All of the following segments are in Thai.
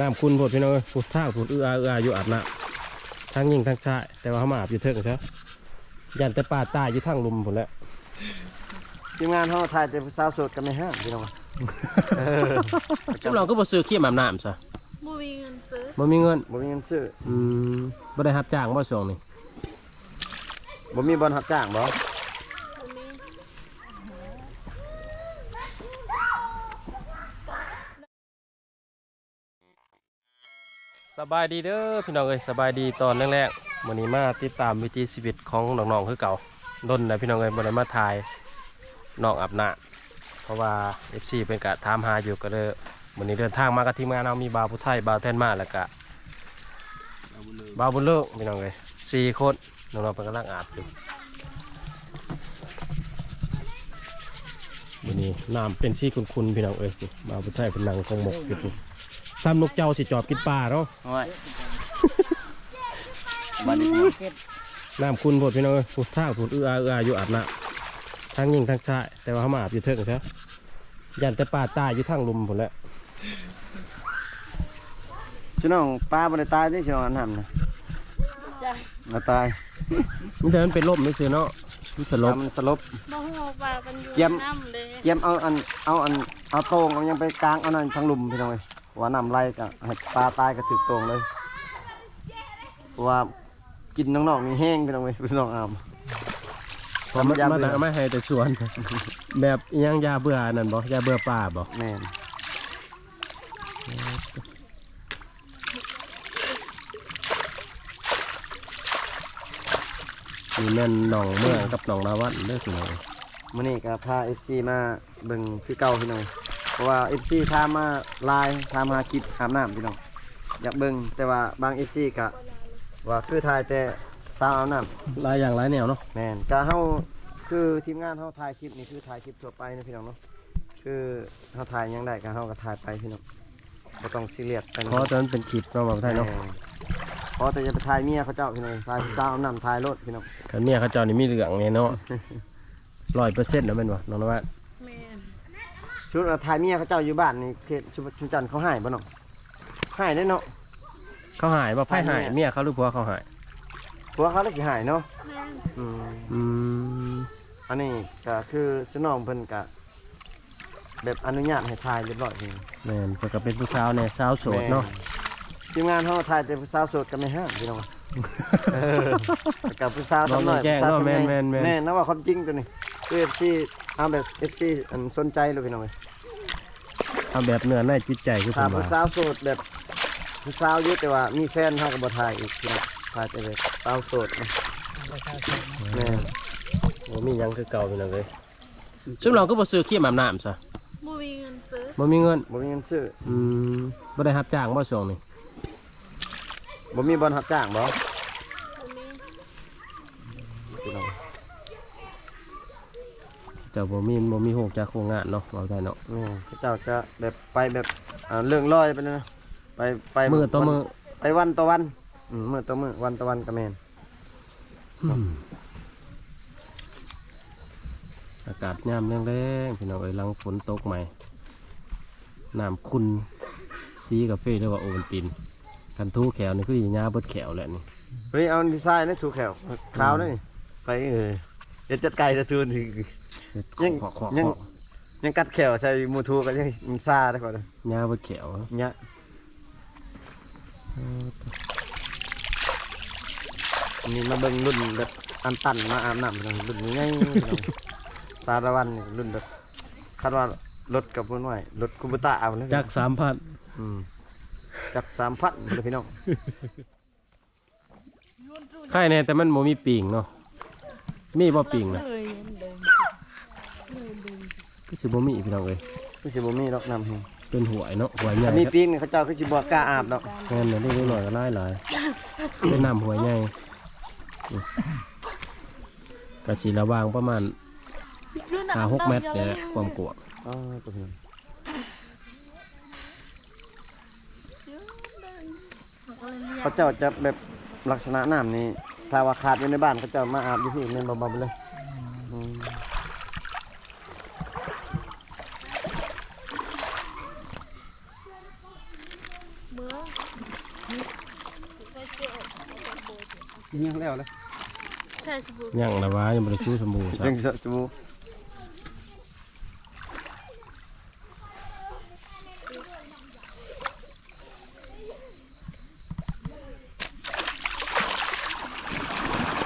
น้ำคุณโพดพี่น้องเอ้ยพูดทางพูดเอื้ออาเอื้ออาอยู่อาบน้ำทางยิงทางซ้ายแต่ว่าเขามาอาบอยู่เทิงใช่ยันแต่ป่าตายอยู่ทางลุมผมแหล้วทีมงานเขาถ่ายแต่สาวโสดกันไม่ห้ามพี่น้องเออจุเราก็บ่ซื้อขี้มอาบน้ำซะบ่มีเงินซื้อบ่มีเงินบ่มีเงินซื้ออืมบ่ได้รับจ้างบ่ส่งนี่บ่มีบอลรับจ้างบ่ สบายดีเด้อพี่น้องเอ้ยสบายดีตอนแรกๆมื้อนี้มาติดตามวิถีชีวิตของน้องๆคือเก่าดนนะพี่น้องเอ้ยบ่ได้มาถ่ายน้องอาบหน้ำเพราะว่า FC เป็นกะถามหาอยู่ก็เลยมื้อนี้เดินทางมากับทีมงานเรามีบาวผู้ไทยบาวแทนมาแล้วก็บ่าวบุญเลิกพี่น้องเอ้ยสี่คนน้องๆเป็นกำลังอาบอยู่มื้อนี้น้ำเป็นสีขุ่นๆพี่น้องเอ้ยบาวผู้ไทยเป็นนางคงหมกอยู่ ซ้ำนกเจ้าสิจอบกินปลาเนาะโอ้ยบัดนี้น้ำคุณโพดพี่น้องเอ้ยพูดทางพูดเอื้ออาเอื้ออาอยู่อาบน้ำทางยิงทางซ้ายแต่ว่าเขามาอาบอยู่เทิงใช่ยันแต่ป่าตายอยู่ทางลุมผมแหล้วพี่น้องปลาบ่ได้ตายเด้พี่น้องอันนั้นนะจ้ะมาตายมันแต่มันเป็นลมไม่ซื้อเนาะมันสลปลาบมันสลบ บ่ฮู้ว่ามันอยู่เยี่ยม น้ำเลยเยี่ยมเอาอันเอาอันเอาโตรงเอายังไปกลางเอานั่นทั้งลุมพี่น้องเอ้ย ว่าน้ำไหลก็ให้ปลาตายก็ถึกโตรงเลยเพราะว่ากินน้องๆนี่แห้งพี่น้องเอ้ยพี่น้องอามพอมันยามาเบื่อแต่ไม่ให้แต่สวน แบบอิหยังยาเบื่อนั่นบอกยาเบื่อป่าบอกแม่นมีแม่นหนองเมืองกับหนองนาวันเด้อพี่น้อง มื้อนี้ก็พา FC มาเบิ่งคือเก่าพี่น้อง เพราะว่า FC ถามมาไลน์ถามหาคลิปอาบน้ำพี่น้องอยากเบิ่งแต่ว่าบาง FC ก็ว่าคือถ่ายแต่สาวอาบน้ำหลายอย่างหลายแนวเนาะแม่นก็เฮาคือทีมงานเฮาถ่ายคลิปนี่คือถ่ายคลิปทั่วไปนะพี่น้องเนาะคือเฮาถ่ายหยังได้ก็เฮาก็ถ่ายไปพี่น้องบ่ต้องซีเรียสไปเพราะตอนนั้นเป็นคลิปเนาะบอกไทยเนาะแม่เพราะแต่จะไปถ่ายเมียเขาเจ้าพี่น้องถ่ายสาวอาบน้ำถ่ายรถพี่น้อง คันเมียเขาเจ้านี่มีเหลืองเนี่ยเนาะร้อยเปอร์เซ็นต์นะแม่นบ่น้องนาวันแม่น ชุดว่าถ่ายเมียเขาเจ้าอยู่บ้านนี่เขตชุมชุมจันทร์เขาให้บ่น้องให้ได้เนาะเขาหายบ่ไพ่หายเมียเขาหรือผัวเขาหายผัวเขาเลยสิให้เนาะแม่นอืมอืมอันนี้ก็คือสนองเพิ่นก็แบบอนุญาตให้ถ่ายเรียบร้อยพี่แม่นเพิ่นก็เป็นผู้สาวเนี่ยสาวโสดเนาะทีมงานเขาถ่ายแต่ผู้สาวโสดกันไม่ห้ามพี่น้องเออกับผู้สาวเราทำหไม่น่อยแกล้งผู้สาวเนาะทำแม่นไงแม่นแม่นแม่นนะว่าความจริงตัวนี้คือเอฟซีเอาแบบเอฟซีอันสนใจเลยพี่น้องเอ้ย เอาแบบเนื้อในจิตใจคือผถ้ามผู้ว่าสาวโสดแบบผู้สาวอยุ่แต่ว่ามีแฟนเขาก็บ่ถ่ายอีกพี่น้องถ่ายแต่แบบสาวโสดนะแม่นโอ้มีหยังคือเก่าพี่น้องเลยซึ่งเราก็บ่ซื้อขี้มอาบน้ำซะบ่มีเงินซื้อบ่มีเงินบ่มีเงินซื้ออืมบ่ได้รับจ้างบ่ส่งนี่บ่มีบอลรับจ้างบ่ เจ้าบ่มีบ่มีโฮกจากโครงงานเนาะเอาได้เนาะแม่นเขาเจ้าจะแบบไปแบบอ่าเรื่องลอยไปเลยนะไปไปมือต่อมือไปวันต่อวันอืมมือต่อมือวันต่อวันก็แม่นอืมอากาศยามแรงๆพี่น้องเอ้ยหลังฝนตกใหม่น้ำคุณสีกาแฟเรียกว่าโอวัลตินกันทูแขวนี่คือสิหญ้าเบิดแขวแหละนี่เฮ้ยเอาดีไซน์นะถูกแขวขาวเลยไปเออ เดี๋ยวจัดไก่จะทูนอีกยังขอขอยังขอยังกัดแขวใส่มูทูกันยังมันซาได้ก่อนเลยหญ้าเบิดแขวเนี่ยอันนี้มาเบิ่งรุ่นแบบอันตันมาอาบน้ำกันรุ่นง่ายๆสารวันนี่รุ่นแบบคาดว่ารถกับพุ่นไหวรถคูบุตะเอาเลยจากสามพันอืมจากสามพันเลยพี่น้องใช่แน่แต่มันโมมีปิงเนาะ มีบ่ปิงนะเลยเดินก็สิบ่มีพี่น้องเอ้ยคือสิบ่มีดอกน้ำแห้งเป็นหวยเนาะหวยใหญ่ถ้ามีปีนเขาเจ้าคือสิบ่กล้าอาบดอกแม่นน่ะเล็กๆหน่อยๆก็หลายหลายเป็นน้ำหวยใหญ่นี่กะสิระวางประมาณห้าหกเมตรเนี่ยแหละความกว้างอ๋อตัวพี่น้องเขาเจ้าจะแบบลักษณะน้ำนี่ ถ้าว่าขาดอยู่ในบ้านเขาเจ้ามาอาบอยู่ที่นี่เบาๆไปเลยอืมมืองไปเจอยังแล้วเลยใช่สบู่ยังนะวะยังบ่ได้ชูสมบูรณ์จังจะจูตัวกล้วยเปื่อยมือปลานะชูสมบูรณ์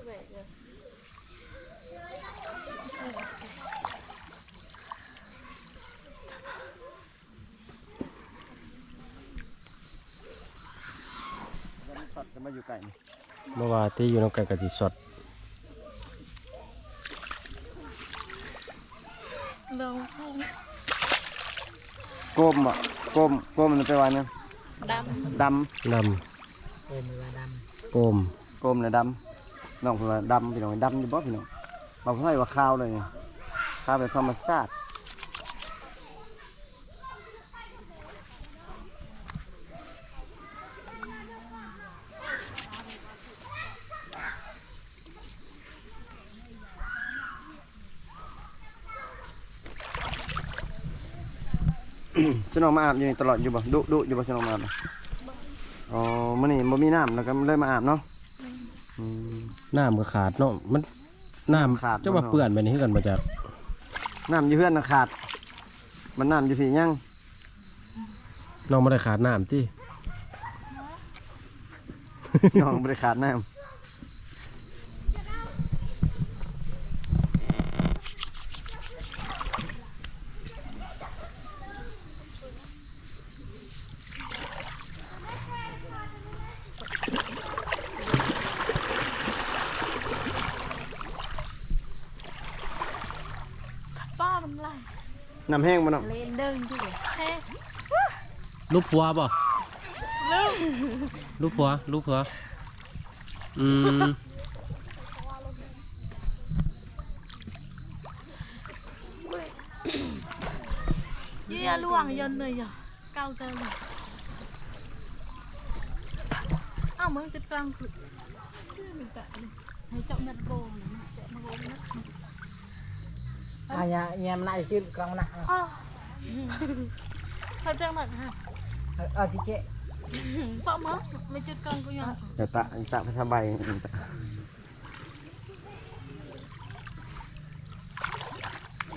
นพี่น้องเอ้ยเพื่อจะให้ข้าวบ่เชื่อเลยไม่ไหวเลยสัตว์จะมาอยู่ไก่นี่เมื่อวานที่อยู่น้ำกันกับที่สดลองพุ่งก้มบ่ก้มก้มมันไปลว่าเนี่ยดดนเอ็นว่าดำโกมำก้มเลยดำ น้องเพิ่นว่าดำพี่น้องดำอยู่บ่พี่น้องบอกเพิ่นว่าข้าวเลยข้าวแบบธรรมชาติจะน้อมาอาบอยู่นี่ตลอดอยู่บ่ดุดุอยู่บ่จะน้อมาอาบอ๋อมื้อนี้บ่มีน้ำแล้วก็เลยมาอาบเนาะอืม น้ำก็ขาดเนาะมันน้ขาดำจะมาเปื่อนไปนี่คือกันมาจากน้ำอยู่เพื่อนน่ะขาด มันน้ำอยู่พี่ยัง น้องไม่ได้ขาดน้ำที่น้องบ่ได้ขาดน้ป้ามันไหลน้ำแห้งบ่น้องเลนเดินอยู่แค่ลูกผัวป่ะเริ่มลูกผัวลูกผัวอืมยี่ยล่วงยันเลยอะเก้าเจอเลยอ้าวมึงจะกลางคือชื่อมันกะเลยให้เจ้านัดโบนเจ้านัดโบนนะำอะอย่าอย่ามันน่าจะชื่อกลางนะอ้าวเขาเจ้าหนักฮะเอาเอาที่เจ๊ เพราะมั้งไม่จุดกลางก็ยัง เดี๋ยวตะตะพระสบาย เน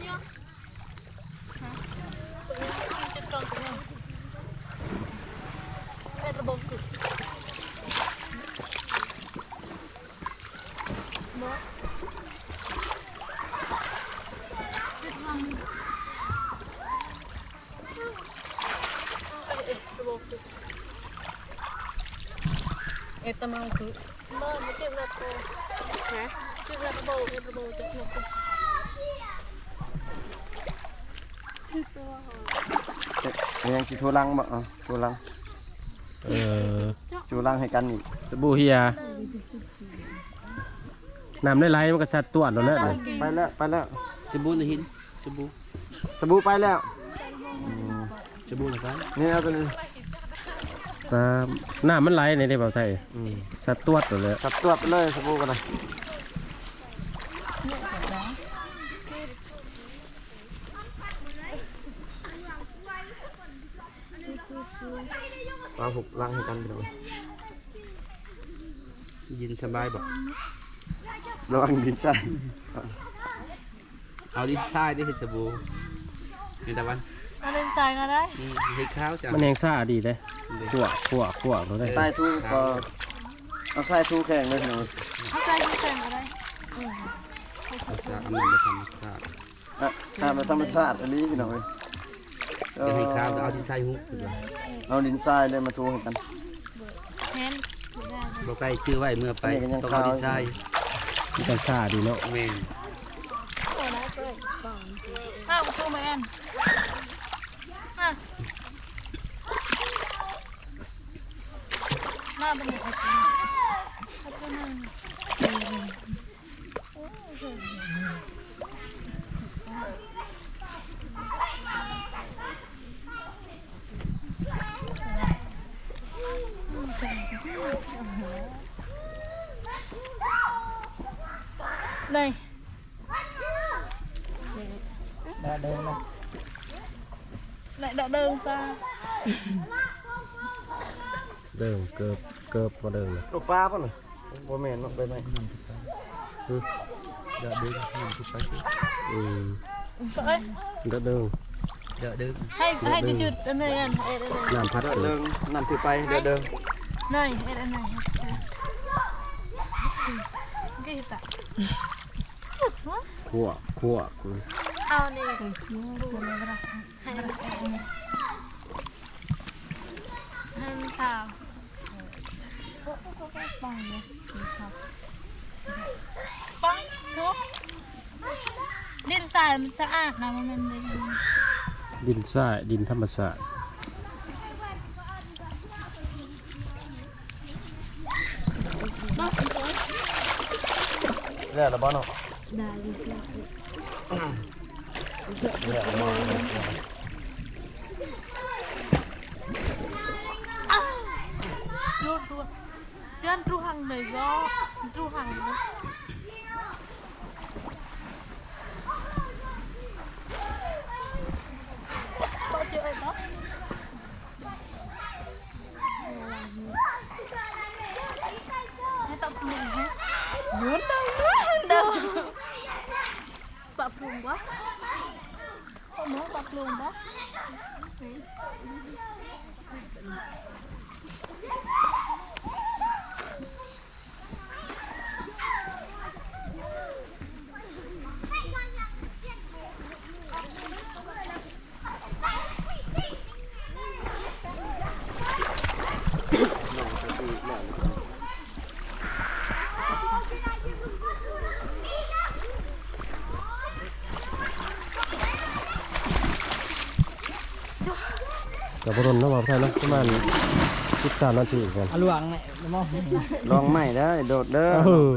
ี่ยฮะไม่จุดกลางก็ยังเป็นระบบคือเนาะจุดมันเอ๊ะเอ๊ะระบบคือ เอตมังคือ Mơ mới chịu lật cô Hả? Chịu lật bầu, lật bầu chịu lật cô เยังสิโทรลังบ่เอาโทรลังเออโทรลังให้กันอีกสบู่เฮียน้ำได้ไหลมันก็ชัดตัวแล้วแหละนี่ไปแล้วไปแล้วสบู่นะหินสบู่สบู่ไปแล้วสบู่อะไรกันนี่เอาตัวนี้ตามน้ำมันไหลในได้เปล่าไทยอืมชัดตัวแล้วแหละ สับตัวไปเลยสบู่กันเลย เอาหุบลังให้กันไปเลยยินสบายบ่ระวังดินใส่เอาดินทรายได้เห็ดสบู่ในตะวัน Nó lên xài ra đấy อืมเห็ดข้าวจ้ะมันแหงซ่าดีเลยขั่วขั่วขั่วเขาได้ใต้ทูก็เอาใส่ทูแข็งเลยพี่น้อง Nó xài như thế vào đây จะเอามันไปทำข้าว อะอะมันธรรมชาติอันนี้พี่น้องเอ้ย จะให้ข้าวจะเอาดินทรายหุบสุดเลยเอาดินทรายเลยมาทูให้กัน Hén Thực ra là บอกใกล้ชื่อไว้เมื่อไปอันนี้ก็ยังต้องเอาดินทรายมันก็ซ่าดีเนาะแม่น À, một cô mày ăn À มาเป็นอะไรกันเขาก็นั่ง đây เดินเดินนะ lại đậu đơn sao เดิมเกิบเกิบมาเดิมเลยตัวปลาป่ะน่ะบ่แม่นเนาะไปไหมเดดึงน้ำทุกไปอืม Ơi, เดดึง hay hay cái chụt đây này anh hay đây này น้ำพัดเดิเลนยนั่นถือไปเดินเดิน này hay đây này cái gì ta ขั่วขั่ว ao này cái này ra hay là hay sao bằng này bằng thuốc Liên xài mình sẽ ạt nào mà mình đi ดินทรายดินธรรมศาสตร์แล้วละบ่เนาะ Ru ru Jangan ruhang deh, yo. Ruhang deh. Muốn đâu, muốn đâu Bà buồn quá Không muốn บรนน้ำมันไทยนะประมาณสิบสามนาทีกันเอลวงไหมมองลองใหม่ได้โดดเด้อเออ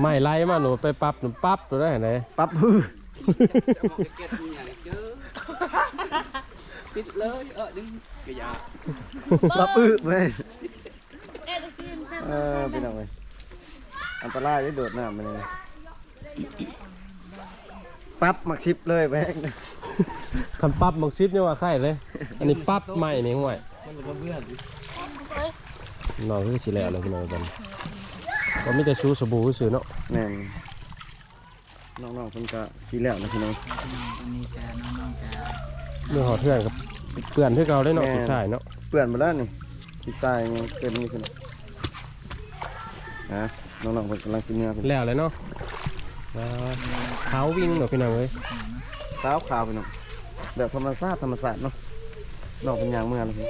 ไม่ไล่มาหนูไปปับหนูปับตัวได้ไหนปับฮือปิดเลยเออดึงกระยาปับอื้อเว้ย Em được tiền xem เออพี่น้อยอันตรายได้โดดน้ำไปเลยปั๊บมักชิปเลยแบง คันปั๊บบางซิปเนี่ยว่าใครเลย อันนี้ปั๊บใหม่นี่ห่วย ơi น้องคือสิแล้วเลยพี่น้องกันก็มีแต่ชูสบู่ซื้อเนาะแม่นน้องๆเพิ่นก็ขี้แล้วนะพี่น้องนี่จะน้องๆจะเมื่อหอดเพื่อนกับเพื่อนที่เก่าได้เนาะแม่ผู้ชายเนาะเปื่อนหมดแล้วนี่ขี้ทรายยังเต็มนี่พี่น้องนะน้องๆเพิ่นกำลังกินเนื้อเพิ่นแล้วเลยเนาะอ่าเท้าวิ่งเนาะพี่น้องเอ้ยขาวขาวพี่น้อง แบบธรรมชาติธรรมชาติเนาะนองเป็นยางเมืองเลยพี่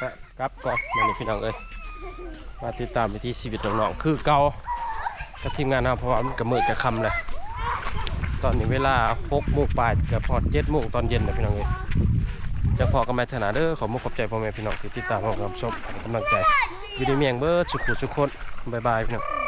ก็กลับก่อนมานี่พี่น้องเอ้ยมาติดตามวิถีชีวิตน้องๆคือเก่ากับทีมงานเราเพราะว่ามันกระมืดกระคำเลยตอนนี้เวลา6โมงปลายกับพอด7โมงตอนเย็นนะพี่น้องเอ้ยจะพอกันไหมถนาเด้อขอมุกขอบใจพ่อแม่พี่น้องที่ติดตามเราครับชมกำลังใจอยู่ดีเมียงเบิร์ดสุขุสุขคนบายบายพี่น้อง